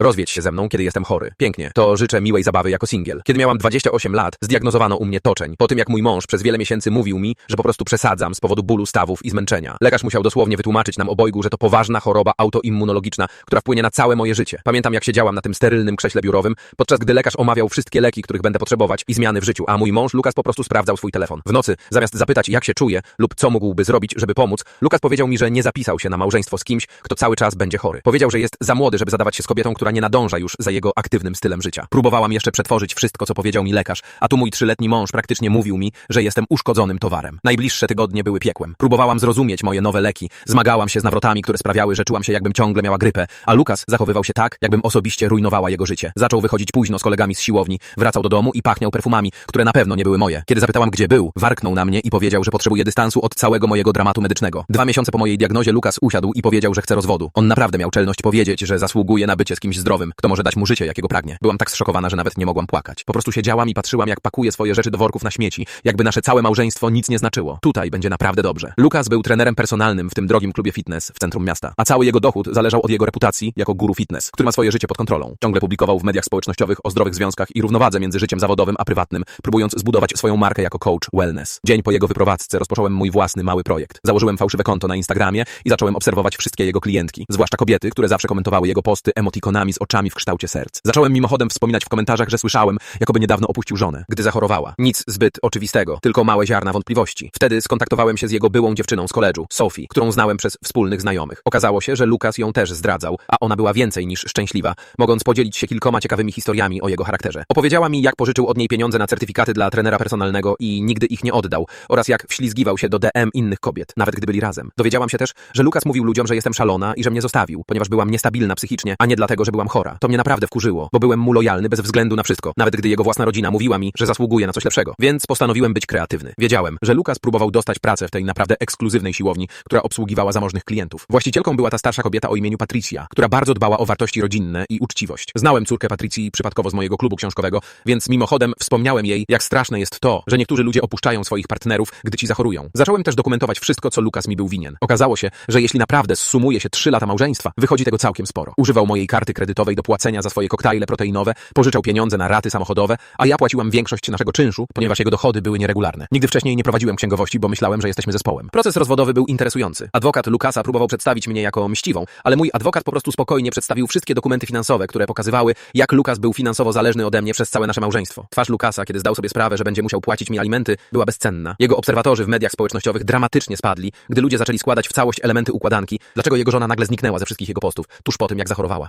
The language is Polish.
Rozwiedź się ze mną, kiedy jestem chory. Pięknie. To życzę miłej zabawy jako singiel. Kiedy miałam 28 lat, zdiagnozowano u mnie toczeń. Po tym, jak mój mąż przez wiele miesięcy mówił mi, że po prostu przesadzam z powodu bólu stawów i zmęczenia. Lekarz musiał dosłownie wytłumaczyć nam obojgu, że to poważna choroba autoimmunologiczna, która wpłynie na całe moje życie. Pamiętam, jak siedziałam na tym sterylnym krześle biurowym, podczas gdy lekarz omawiał wszystkie leki, których będę potrzebować i zmiany w życiu, a mój mąż Lukas po prostu sprawdzał swój telefon. W nocy, zamiast zapytać, jak się czuje lub co mógłby zrobić, żeby pomóc, Lukas powiedział mi, że nie zapisał się na małżeństwo z kimś, kto cały czas będzie chory. Powiedział, że jest za młody, żeby zadawać się z kobietą, która nie nadąża już za jego aktywnym stylem życia. Próbowałam jeszcze przetworzyć wszystko, co powiedział mi lekarz, a tu mój trzyletni mąż praktycznie mówił mi, że jestem uszkodzonym towarem. Najbliższe tygodnie były piekłem. Próbowałam zrozumieć moje nowe leki, zmagałam się z nawrotami, które sprawiały, że czułam się jakbym ciągle miała grypę, a Lukas zachowywał się tak, jakbym osobiście rujnowała jego życie. Zaczął wychodzić późno z kolegami z siłowni, wracał do domu i pachniał perfumami, które na pewno nie były moje. Kiedy zapytałam, gdzie był, warknął na mnie i powiedział, że potrzebuje dystansu od całego mojego dramatu medycznego. Dwa miesiące po mojej diagnozie Lukas usiadł i powiedział, że chce rozwodu. On naprawdę miał czelność powiedzieć, że zasługuje na bycie z kimś zdrowym, kto może dać mu życie, jakiego pragnie. Byłam tak zszokowana, że nawet nie mogłam płakać. Po prostu siedziałam i patrzyłam, jak pakuje swoje rzeczy do worków na śmieci, jakby nasze całe małżeństwo nic nie znaczyło. Tutaj będzie naprawdę dobrze. Lukas był trenerem personalnym w tym drogim klubie fitness w centrum miasta, a cały jego dochód zależał od jego reputacji jako guru fitness, który ma swoje życie pod kontrolą. Ciągle publikował w mediach społecznościowych o zdrowych związkach i równowadze między życiem zawodowym a prywatnym, próbując zbudować swoją markę jako coach wellness. Dzień po jego wyprowadzce rozpocząłem mój własny mały projekt. Założyłem fałszywe konto na Instagramie i zacząłem obserwować wszystkie jego klientki, zwłaszcza kobiety, które zawsze komentowały jego posty emotikonami z oczami w kształcie serc. Zacząłem mimochodem wspominać w komentarzach, że słyszałem, jakoby niedawno opuścił żonę, gdy zachorowała. Nic zbyt oczywistego, tylko małe ziarna wątpliwości. Wtedy skontaktowałem się z jego byłą dziewczyną z koledżu, Sophie, którą znałem przez wspólnych znajomych. Okazało się, że Lukas ją też zdradzał, a ona była więcej niż szczęśliwa, mogąc podzielić się kilkoma ciekawymi historiami o jego charakterze. Opowiedziała mi, jak pożyczył od niej pieniądze na certyfikaty dla trenera personalnego i nigdy ich nie oddał, oraz jak wślizgiwał się do DM innych kobiet, nawet gdy byli razem. Dowiedziałam się też, że Lukas mówił ludziom, że jestem szalona i że mnie zostawił, ponieważ byłam niestabilna psychicznie, a nie dlatego, że byłam chora. To mnie naprawdę wkurzyło, bo byłem mu lojalny bez względu na wszystko, nawet gdy jego własna rodzina mówiła mi, że zasługuje na coś lepszego. Więc postanowiłem być kreatywny. Wiedziałem, że Lukas próbował dostać pracę w tej naprawdę ekskluzywnej siłowni, która obsługiwała zamożnych klientów. Właścicielką była ta starsza kobieta o imieniu Patricia, która bardzo dbała o wartości rodzinne i uczciwość. Znałem córkę Patricji przypadkowo z mojego klubu książkowego, więc mimochodem wspomniałem jej, jak straszne jest to, że niektórzy ludzie opuszczają swoich partnerów, gdy ci zachorują. Zacząłem też dokumentować wszystko, co Lukas mi był winien. Okazało się, że jeśli naprawdę zsumuje się trzy lata małżeństwa, wychodzi tego całkiem sporo. Używał mojej karty kredytowej do płacenia za swoje koktajle proteinowe, pożyczał pieniądze na raty samochodowe, a ja płaciłam większość naszego czynszu, ponieważ jego dochody były nieregularne. Nigdy wcześniej nie prowadziłem księgowości, bo myślałem, że jesteśmy zespołem. Proces rozwodowy był interesujący. Adwokat Lukasa próbował przedstawić mnie jako mściwą, ale mój adwokat po prostu spokojnie przedstawił wszystkie dokumenty finansowe, które pokazywały, jak Lukas był finansowo zależny ode mnie przez całe nasze małżeństwo. Twarz Lukasa, kiedy zdał sobie sprawę, że będzie musiał płacić mi alimenty, była bezcenna. Jego obserwatorzy w mediach społecznościowych dramatycznie spadli, gdy ludzie zaczęli składać w całość elementy układanki, dlaczego jego żona nagle zniknęła ze wszystkich jego postów, tuż po tym, jak zachorowała.